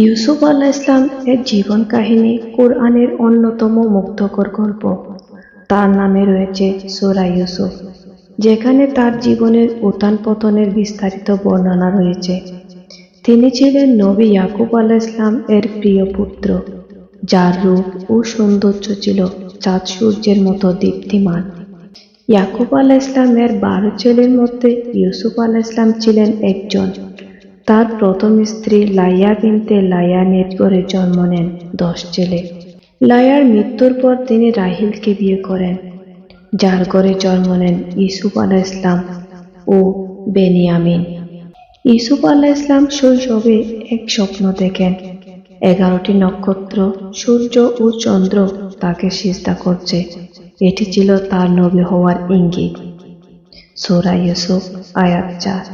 ইউসুফ আল্লাহ ইসলাম এর জীবন কাহিনী কোরআনের অন্যতম মুগ্ধকর গল্প। তার নামে রয়েছে সোরা ইউসুফ, যেখানে তার জীবনের উত্থান পতনের বিস্তারিত বর্ণনা রয়েছে। তিনি ছিলেন নবী ইয়াকুব আল্লাহ ইসলাম এর প্রিয় পুত্র, যার রূপ ও সৌন্দর্য ছিল চাঁদ সূর্যের মতো দীপ্তিমান। ইয়াকুব আলাহ ইসলামের বারো ছেলের মধ্যে ইউসুফ আলাহ ইসলাম ছিলেন একজন। তার প্রথম স্ত্রী লাইয়া বিনতে লাইয়া নেটগড়ে জন্ম নেন, দশ ছেলে লায়ার মৃত্যুর পর তিনি রাহিলকে বিয়ে করেন, যার ঘরে জন্ম নেন ইসুফ আলাহ ইসলাম ও বেনিয়ামিন। ইসুফ আলাহ ইসলাম শৈশবে এক স্বপ্ন দেখেন, এগারোটি নক্ষত্র, সূর্য ও চন্দ্র তাকে সিজদা করছে, এটি ছিল তার নবী হওয়ার ইঙ্গিত। সোরা ইউসুফ, আয়াত চার।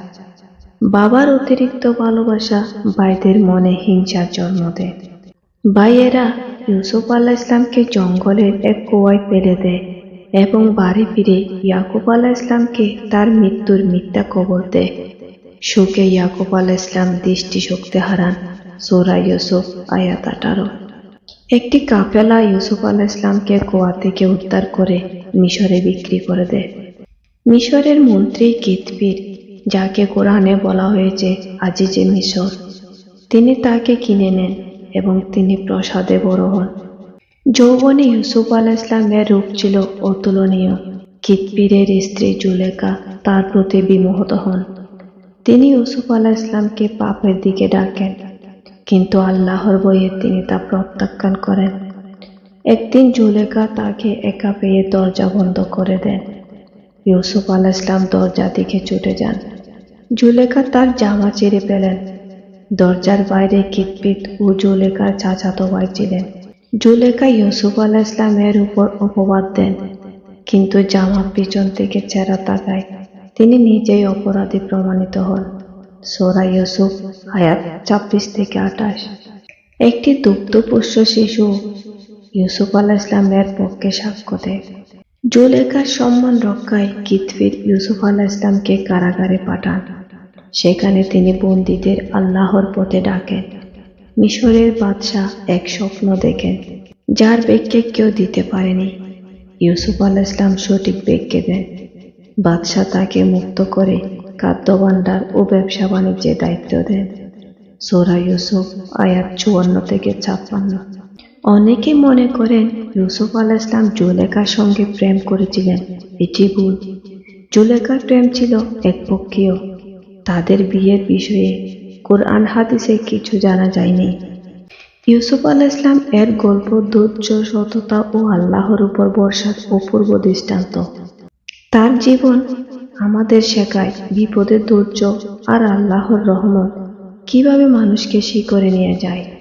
বাবার অতিরিক্ত ভালোবাসা ভাইদের মনে হিংসার জন্ম দেয়। ভাইয়েরা ইউসুফ আল্লাহ ইসলামকে জঙ্গলের এক কুয়ায় ফেলে দেয় এবং বাড়ি ফিরে ইয়াকুব আলাহ ইসলামকে তার মৃত্যুর মিথ্যা কবর দেয়। সুখে ইয়াকুব আলাহ ইসলাম দৃষ্টিশক্তি হারান সোরা ইউসুফ আয়াত আঠারো। একটি কাফেলা ইউসুফ আলাহ ইসলামকে কুয়া থেকে উদ্ধার করে মিশরে বিক্রি করে দেয়। মিশরের মন্ত্রী কিতবির যাকে কোরআনে বলা হয়েছে আজিজে মিশর। তিনি তাকে কিনে নেন এবং তিনি প্রসাদে বড় হন। যৌবনে ইউসুফ আল ইসলামের রূপ ছিল অতুলনীয়। কিতবীরের স্ত্রী জুলেখা তার প্রতি বিমোহত হন। তিনি ইউসুফ আলাহ ইসলামকে পাপের দিকে ডাকেন, কিন্তু আল্লাহর বইয়ে তিনি তা প্রত্যাখ্যান করেন। একদিন জুলেখা তাকে একা পেয়ে দরজা বন্ধ করে দেন। ইউসুফ আলাহ ইসলাম দরজা দিকে ছুটে যান। জুলেখা তার জামা ছেড়ে পেলেন দরজার বাইরে কিতপিত ও জুলেখার চাচাতো ভাই ছিলেন। জুলেখা ইউসুফ আলাহ ইসলামের উপর অপবাদ দেন, কিন্তু জামা পিছন থেকে চেরা তাকায়। তিনি নিজেই অপরাধী প্রমাণিত হন। সোরা ইউসুফ, আয়াত ছাব্বিশ থেকে আঠাশ। একটি দুগ্ধপুষ্য শিশু ইউসুফ আলাহ ইসলামের পক্ষে সাক্ষ্য দেয়। জুলেখার সম্মান রক্ষায় কিতফির ইউসুফ আলাহ ইসলামকে কারাগারে পাঠান। সেখানে তিনি বন্দীদের আল্লাহর পথে ডাকেন। মিশরের বাদশাহ এক স্বপ্ন দেখেন, যার ব্যাখ্যা কেউ দিতে পারেনি। ইউসুফ আলাহ ইসলাম সঠিক ব্যাখ্যা দেন। বাদশাহ তাকে মুক্ত করে খাদ্য ভাণ্ডার ও ব্যবসা বাণিজ্যের দায়িত্ব দেন। সোরা ইউসুফ, আয়াত চুয়ান্ন থেকে ছাপ্পান্ন। অনেকে মনে করেন ইউসুফ আলাহ ইসলাম জুলেখার সঙ্গে প্রেম করেছিলেন। এটি ভুল। জুলেখার প্রেম ছিল একপক্ষীয়। তাদের বিয়ের বিষয়ে কোরআন হাদিসে কিছু জানা যায়নি। ইউসুফ আল ইসলাম এর গল্প ধৈর্য, সততা ও আল্লাহর উপর বর্ষার অপূর্ব দৃষ্টান্ত। তার জীবন আমাদের শেখায় বিপদের ধৈর্য আর আল্লাহর রহমত কীভাবে মানুষকে শিকরে নিয়ে যায়।